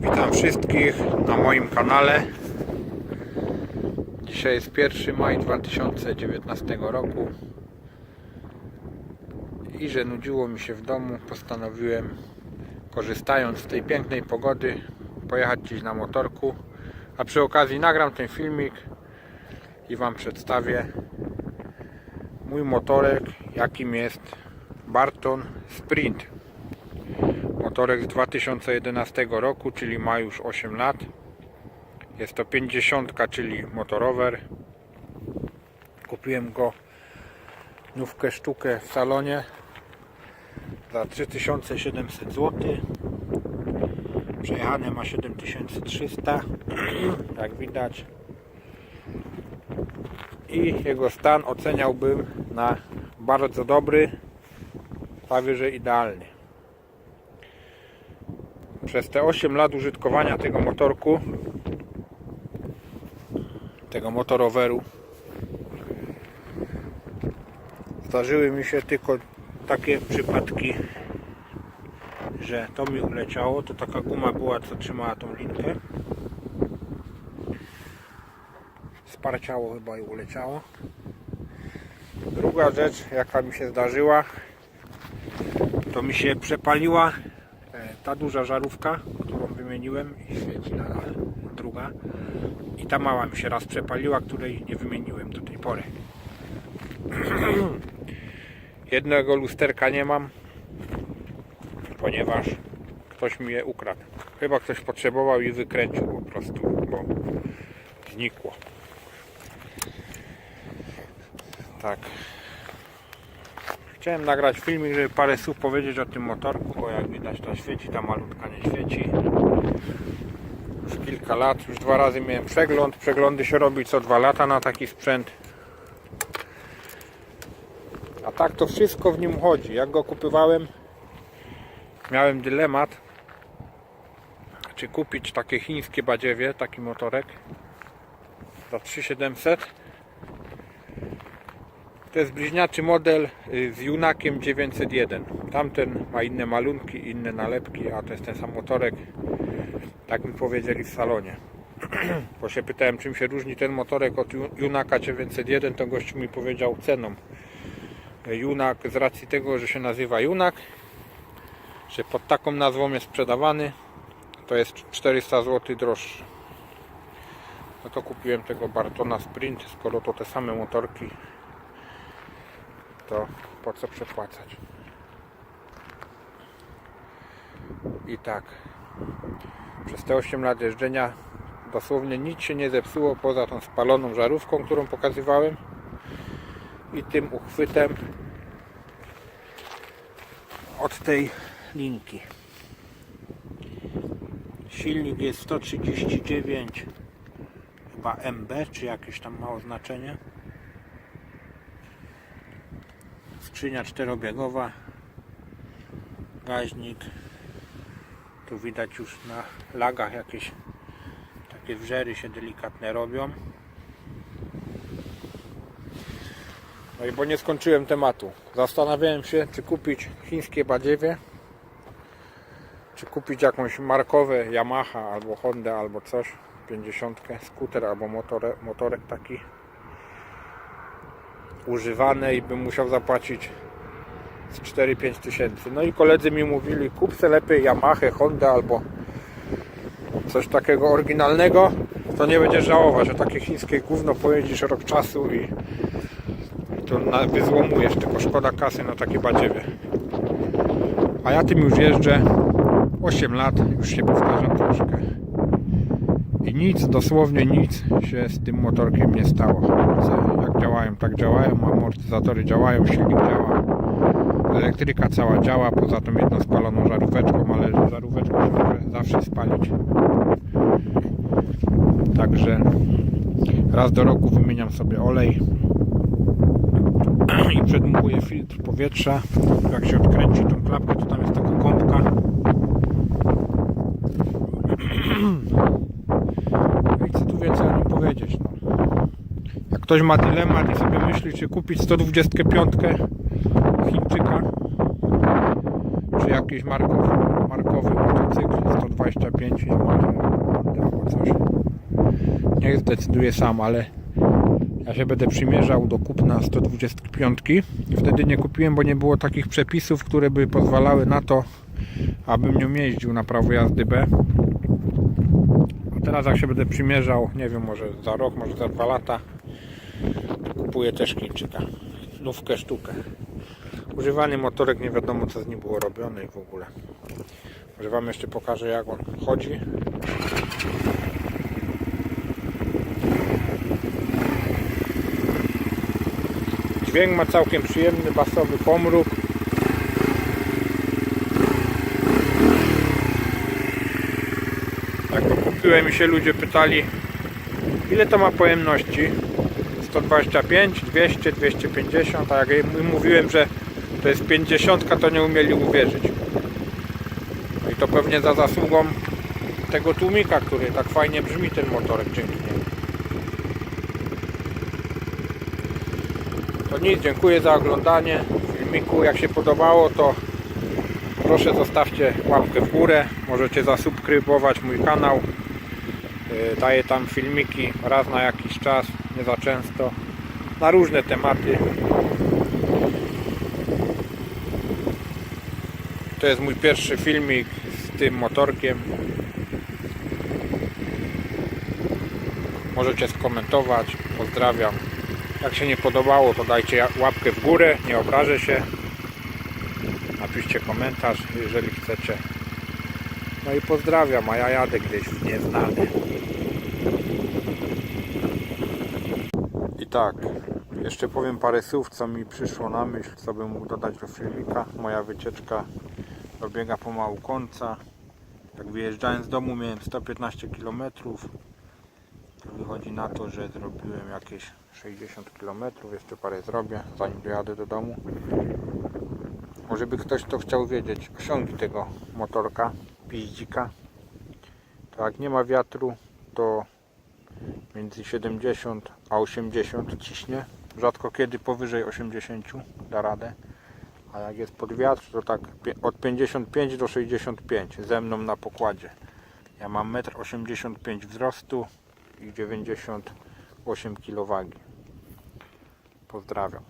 Witam wszystkich na moim kanale. Dzisiaj jest 1 maj 2019 roku i że nudziło mi się w domu, postanowiłem, korzystając z tej pięknej pogody, pojechać gdzieś na motorku, a przy okazji nagram ten filmik i Wam przedstawię mój motorek, jakim jest Barton Sprint. Motorek z 2011 roku, czyli ma już 8 lat. Jest to 50, czyli motorower. Kupiłem go nówkę sztukę w salonie za 3700 zł. Przejechane ma 7300, jak widać. I jego stan oceniałbym na bardzo dobry, prawie że idealny przez te 8 lat użytkowania tego motorku, tego motoroweru, zdarzyły mi się tylko takie przypadki, że to mi uleciało. To taka guma była, co trzymała tą linkę. Sparciało chyba i uleciało. Druga rzecz, jaka mi się zdarzyła, to mi się przepaliła ta duża żarówka, którą wymieniłem i świeci nadal, druga. I ta mała mi się raz przepaliła, której nie wymieniłem do tej pory. Jednego lusterka nie mam ponieważ ktoś mi je ukradł. Chyba ktoś potrzebował i wykręcił po prostu, bo znikło. Tak Chciałem nagrać filmik, żeby parę słów powiedzieć o tym motorku, bo jak widać to świeci, ta malutka nie świeci. Już kilka lat, już dwa razy miałem przegląd. Przeglądy się robi co dwa lata na taki sprzęt. A tak to wszystko w nim chodzi. Jak go kupywałem, miałem dylemat, czy kupić takie chińskie badziewie, taki motorek za 3700 to jest bliźniaczy model y, z Junakiem 901. Tamten ma inne malunki, inne nalepki, a to jest ten sam motorek. Tak mi powiedzieli w salonie. Bo się pytałem, czym się różni ten motorek od Ju- Junaka 901, to gościu mi powiedział ceną. Junak z racji tego, że się nazywa Junak, że pod taką nazwą jest sprzedawany, to jest 400 zł droższy. No to kupiłem tego Bartona Sprint, skoro to te same motorki to po co przepłacać? I tak, przez te 8 lat jeżdżenia dosłownie nic się nie zepsuło poza tą spaloną żarówką, którą pokazywałem i tym uchwytem od tej linki. Silnik jest 139 chyba MB, czy jakieś tam ma oznaczenie. Skrzynia czterobiegowa. Gaźnik. Tu widać już na lagach jakieś takie wrzery się delikatne robią. No i bo nie skończyłem tematu. Zastanawiałem się czy kupić chińskie badziewie czy kupić jakąś markowe Yamaha albo Honda albo coś 50 skuter albo motore, motorek taki używane i bym musiał zapłacić z 4-5 tysięcy. No i koledzy mi mówili, kup se lepiej Yamaha, Honda albo coś takiego oryginalnego, to nie będziesz żałować, o takie chińskie gówno pojedziesz rok czasu i, to wyzłomujesz, tylko szkoda kasy na takie badziewie. A ja tym już jeżdżę 8 lat, już się powtarzam troszkę. I nic, dosłownie nic się z tym motorkiem nie stało. Hamulce jak działają, tak działają, amortyzatory działają, silnik działa, elektryka cała działa, poza tą jedną spaloną żaróweczką, ale żaróweczką się może zawsze spalić. Także raz do roku wymieniam sobie olej i przedmuchuję filtr powietrza. Jak się odkręci tą klapkę, to tam jest taka gąbka. No i co tu więcej o nim powiedzieć? No. Jak ktoś ma dylemat i sobie myśli, czy kupić 125 Chińczyka, czy jakieś markowe, mark, wyścigowy motocykl 125 Yamaha albo coś. Niech zdecyduje sam, ale ja się będę przymierzał do kupna 125. Wtedy nie kupiłem, bo nie było takich przepisów, które by pozwalały na to, abym nią jeździł na prawo jazdy B. A teraz jak się będę przymierzał, nie wiem, może za rok, może za dwa lata, kupuję też Chińczyka. Nówkę sztukę. Używany motorek, nie wiadomo co z nim było robione i w ogóle. Może Wam jeszcze pokażę jak on chodzi. Dźwięk ma całkiem przyjemny, basowy pomruk. Jak go kupiłem i się ludzie pytali ile to ma pojemności 125, 200, 250 a jak mówiłem, że to jest 50 to nie umieli uwierzyć. No i to pewnie za zasługą tego tłumika, który tak fajnie brzmi ten motorek dzięki niemu. To nic, dziękuję za oglądanie filmiku, jak się podobało to proszę zostawcie łapkę w górę możecie zasubskrybować mój kanał. Yy, daję tam filmiki raz na jakiś czas, za często na różne tematy. To jest mój pierwszy filmik z tym motorkiem. Możecie skomentować. Pozdrawiam. Jak się nie podobało to dajcie łapkę w górę. Nie obrażę się. Napiszcie komentarz jeżeli chcecie. No i pozdrawiam a ja jadę gdzieś w nieznane i tak jeszcze powiem parę słów co mi przyszło na myśl co bym mógł dodać do filmika moja wycieczka dobiega pomału końca. Jak wyjeżdżałem z domu miałem 115 km to wychodzi na to, że zrobiłem jakieś 60 km jeszcze parę zrobię zanim dojadę do domu. Może by ktoś to chciał wiedzieć osiągi tego motorka piździka. To jak nie ma wiatru to między 70 a 80 ciśnie. Rzadko kiedy powyżej 80 da radę. A jak jest pod wiatr to tak od 55 do 65 ze mną na pokładzie. Ja mam 1,85 m wzrostu i 98 kg wagi pozdrawiam